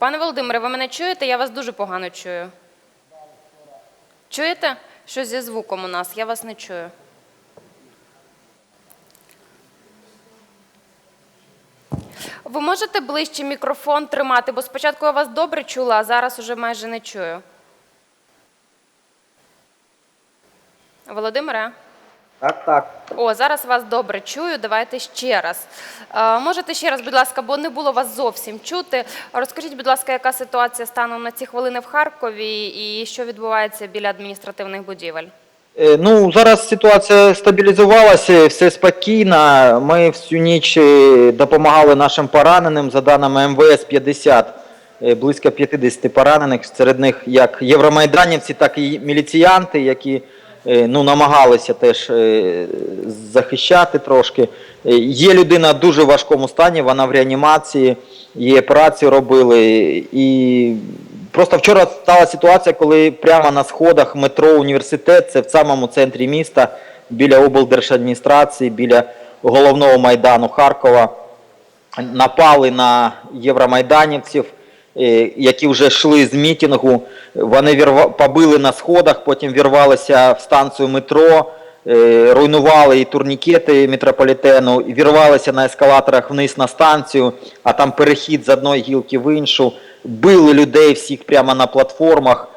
Пане Володимире, ви мене чуєте? Я вас дуже погано чую. Чуєте? Щось зі звуком у нас, я вас не чую. Ви можете ближче мікрофон тримати, бо спочатку я вас добре чула, а зараз уже майже не чую. Володимире? Так, так. О, зараз вас добре чую. Давайте ще раз. Е, можете ще раз, будь ласка, бо не було вас зовсім чути. Розкажіть, будь ласка, яка ситуація станом на ці хвилини в Харкові і що відбувається біля адміністративних будівель? Е, Ну, зараз ситуація стабілізувалася, все спокійно. Ми всю ніч е, допомагали нашим пораненим. За даними МВС, 50, е, близько 50 поранених. Серед них як євромайданівці, так і міліціянти, які ну, намагалися теж е, захищати трошки. Е, Є людина в дуже важкому стані, вона в реанімації, її операцію робили. І Просто вчора стала ситуація, коли прямо на сходах метро університет, це в самому центрі міста, біля облдержадміністрації, біля головного майдану Харкова, напали на євромайданівців, е, які вже йшли з мітингу. Вони вірва- побили на сходах, потім вірвалися в станцію метро, е, руйнували і турнікети метрополітену, вірвалися на ескалаторах вниз на станцію, а там перехід з одної гілки в іншу. Били людей всіх прямо на платформах,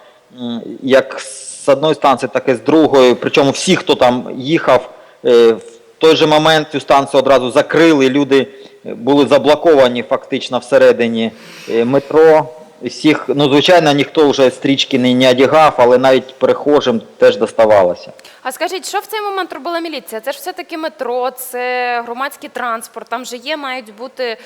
як з одної станції, так і з другої. Причому всі, хто там їхав, е, в той же момент цю станцію одразу закрили. Люди е, були заблоковані фактично всередині е, метро. Всіх, ну звичайно, ніхто вже стрічки не, не одягав, але навіть перехожим теж доставалося. А скажіть, що в цей момент робила міліція? Це ж все-таки метро, це громадський транспорт. Там же є, мають бути е,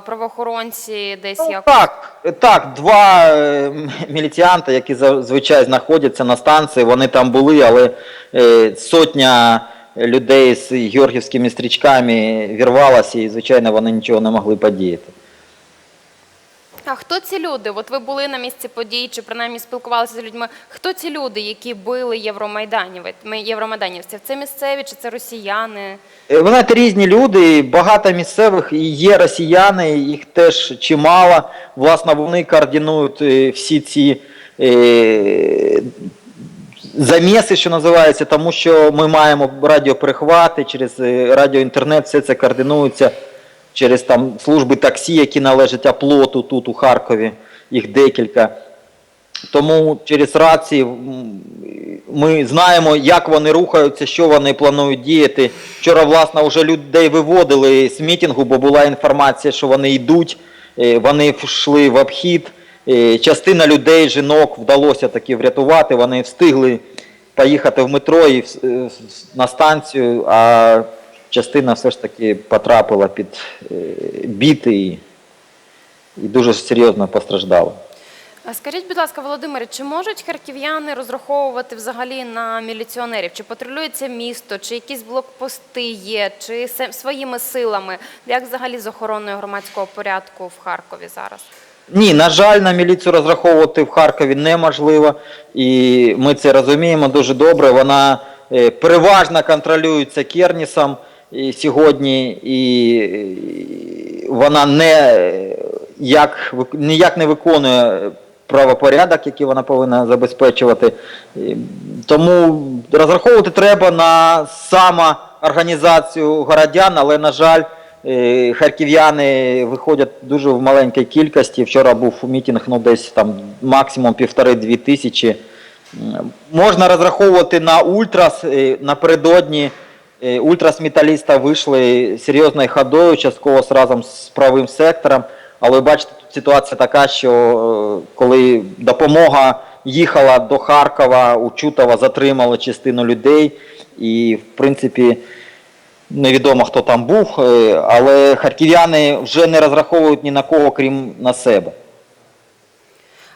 правоохоронці десь Ну, як. Так, так, два е, міліціянти, які зазвичай знаходяться на станції, вони там були, але е, сотня людей з георгівськими стрічками вірвалася, і, звичайно, вони нічого не могли подіяти. А хто ці люди? От ви були на місці подій, чи принаймні спілкувалися з людьми. Хто ці люди, які били євромайданівців? Це місцеві чи це росіяни? Е, Ви знаєте, різні люди, багато місцевих, і є росіяни, їх теж чимало. Власне, вони координують е, всі ці е, заміси, що називається, тому що ми маємо радіоперехвати через е, радіоінтернет, все це координується через там служби таксі, які належать оплоту тут у Харкові, їх декілька. Тому через рації ми знаємо, як вони рухаються, що вони планують діяти. Вчора, власне, вже людей виводили з мітингу, бо була інформація, що вони йдуть, е, вони йшли в обхід. Е, Частина людей, жінок вдалося таки врятувати, вони встигли поїхати в метро і е, на станцію, а частина все ж таки потрапила під е, біти і, дуже серйозно постраждала. Скажіть, будь ласка, Володимире, чи можуть харків'яни розраховувати взагалі на міліціонерів? Чи патрулюється місто, чи якісь блокпости є, чи своїми силами? Як взагалі з охороною громадського порядку в Харкові зараз? Ні, на жаль, на міліцію розраховувати в Харкові неможливо, і ми це розуміємо дуже добре. Вона е, переважно контролюється Кернісом сьогодні, і вона не як ніяк не виконує правопорядок, який вона повинна забезпечувати. Тому розраховувати треба на самоорганізацію городян, але, на жаль, Харків'яни виходять дуже в маленькій кількості. Вчора був мітинг, ну десь там максимум півтори-дві тисячі. Можна розраховувати на ультрас. Е, Напередодні е, ультрас металіста вийшли серйозною ходою, частково разом з правим сектором. Але бачите, тут ситуація така, що е, коли допомога їхала до Харкова, у Чутова затримали частину людей. І, в принципі, Невідомо, хто там був, е, але харків'яни вже не розраховують ні на кого, крім на себе.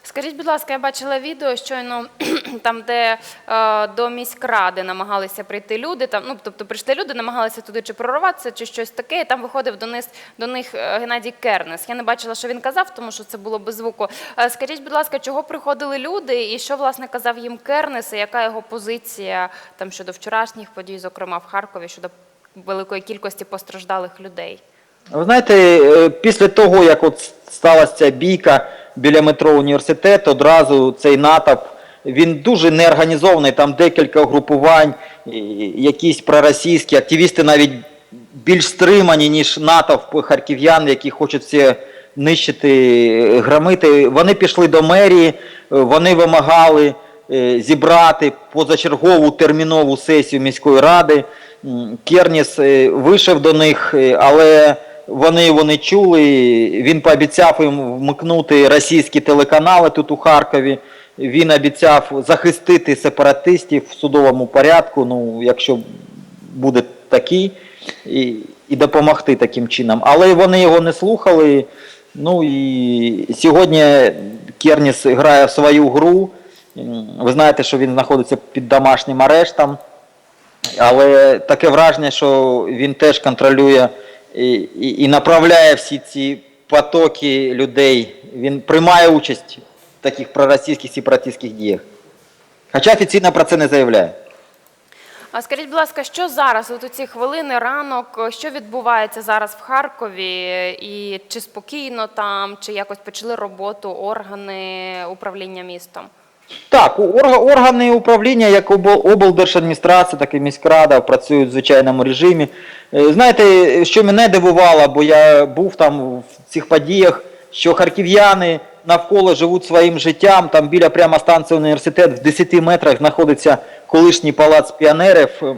Скажіть, будь ласка, я бачила відео щойно там, де е, до міськради намагалися прийти люди. Там, ну, тобто прийшли люди, намагалися туди чи прорватися, чи щось таке. І там виходив до них, до них е, Геннадій Кернес. Я не бачила, що він казав, тому що це було без звуку. Е, скажіть, будь ласка, чого приходили люди, і що власне казав їм Кернес, і яка його позиція там щодо вчорашніх подій, зокрема в Харкові, щодо великої кількості постраждалих людей? Ви знаєте, е, після того, як от сталася ця бійка, біля метро університет, одразу цей натовп, він дуже неорганізований, там декілька угрупувань, якісь проросійські, активісти навіть більш стримані, ніж натовп харків'ян, які хочуть все нищити, громити. Вони пішли до мерії, е, вони вимагали е, зібрати позачергову термінову сесію міської ради. Керніс е, вийшов до них, е, але вони його не чули. Він пообіцяв їм вмикнути російські телеканали тут у Харкові. Він обіцяв захистити сепаратистів в судовому порядку, ну, якщо буде такий, і, і допомогти таким чином. Але вони його не слухали. Ну і сьогодні Керніс грає в свою гру. Ви знаєте, що він знаходиться під домашнім арештом. Але таке враження, що він теж контролює і, і, і направляє всі ці потоки людей. Він приймає участь в таких проросійських сепаратистських діях. Хоча офіційно про це не заявляє. А скажіть, будь ласка, що зараз, от у ці хвилини, ранок, що відбувається зараз в Харкові? І чи спокійно там, чи якось почали роботу органи управління містом? Так, органи управління, як облдержадміністрація, так і міськрада працюють в звичайному режимі. Е, Знаєте, що мене дивувало, бо я був там в цих подіях, що харків'яни навколо живуть своїм життям. Там біля прямо станції університет в 10 метрах знаходиться колишній палац піонерів. е,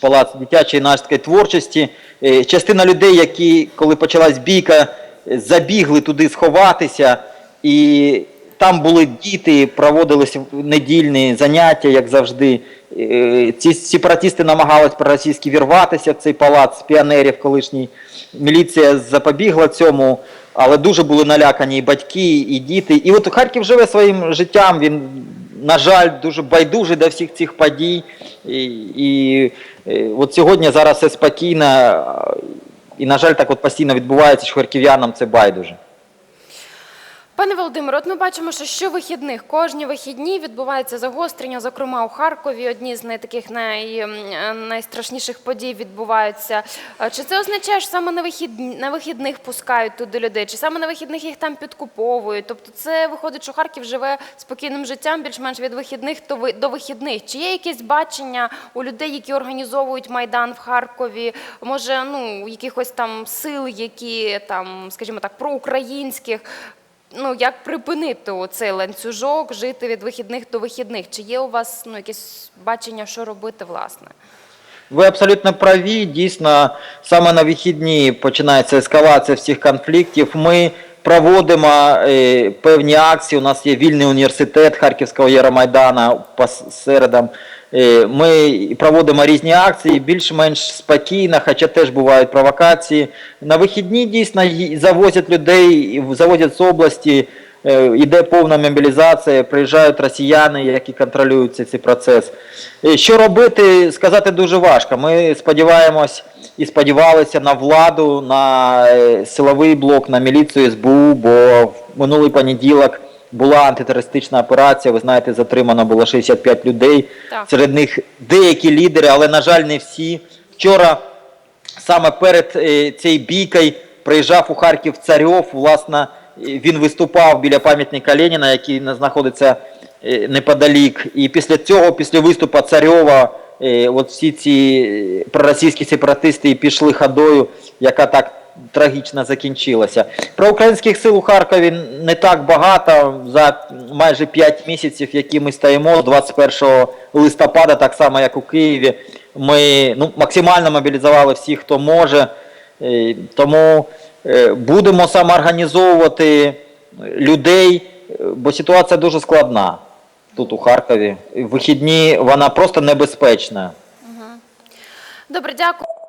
Палац дитячої юнацької творчості. Е, Частина людей, які, коли почалась бійка, забігли туди сховатися, і там були діти, проводилися недільні заняття, як завжди. Е, Ці сепаратисти намагались проросійськи вірватися в цей палац піонерів колишній. Міліція запобігла цьому, але дуже були налякані і батьки, і діти. І от Харків живе своїм життям. Він на жаль, дуже байдужий до всіх цих подій. І, і е, от сьогодні зараз все спокійно, і, на жаль, так от постійно відбувається, що харків'янам це байдуже. Пане Володимире, от ми бачимо, що щовихідних, кожні вихідні відбувається загострення, зокрема у Харкові. Одні з найтаких най, найстрашніших подій відбуваються. Чи це означає, що саме на, вихідні, на вихідних пускають туди людей, чи саме на вихідних їх там підкуповують? Тобто це виходить, що Харків живе спокійним життям більш-менш від вихідних до ви- до вихідних. Чи є якесь бачення у людей, які організовують майдан в Харкові? Може, ну якихось там сил, які там, скажімо так, проукраїнських? Ну, як припинити цей ланцюжок, жити від вихідних до вихідних? Чи є у вас ну, якесь бачення, що робити, власне? Ви абсолютно праві. Дійсно, саме на вихідні починається ескалація всіх конфліктів. Ми проводимо е, певні акції. У нас є вільний університет Харківського Євромайдана по середам. Е, Ми проводимо різні акції, більш-менш спокійно, хоча теж бувають провокації. На вихідні дійсно завозять людей, завозять з області. Е, Іде повна мобілізація, приїжджають росіяни, які контролюють цей- процес. Е, Що робити, сказати дуже важко. Ми сподіваємось і сподівалися на владу, на е, силовий блок, на міліцію СБУ, бо в минулий понеділок була антитерористична операція. Ви знаєте, затримано було 65 людей. Так. Серед них деякі лідери, але, на жаль, не всі. Вчора саме перед е, цією бійкою приїжджав у Харків Царьов. Власне, е, він виступав біля пам'ятника Леніна, який знаходиться е, неподалік. І після цього, після виступу Царьова, е, от всі ці е, проросійські сепаратисти пішли ходою, яка так трагічно закінчилася. Про українських сил у Харкові не так багато за майже 5 місяців, які ми стоїмо 21 листопада, так само як у Києві. Ми ну, максимально мобілізували всіх, хто може. Е, Тому е, будемо самоорганізовувати людей, е, бо ситуація дуже складна тут у Харкові. Вихідні вона просто небезпечна. Добре, дякую.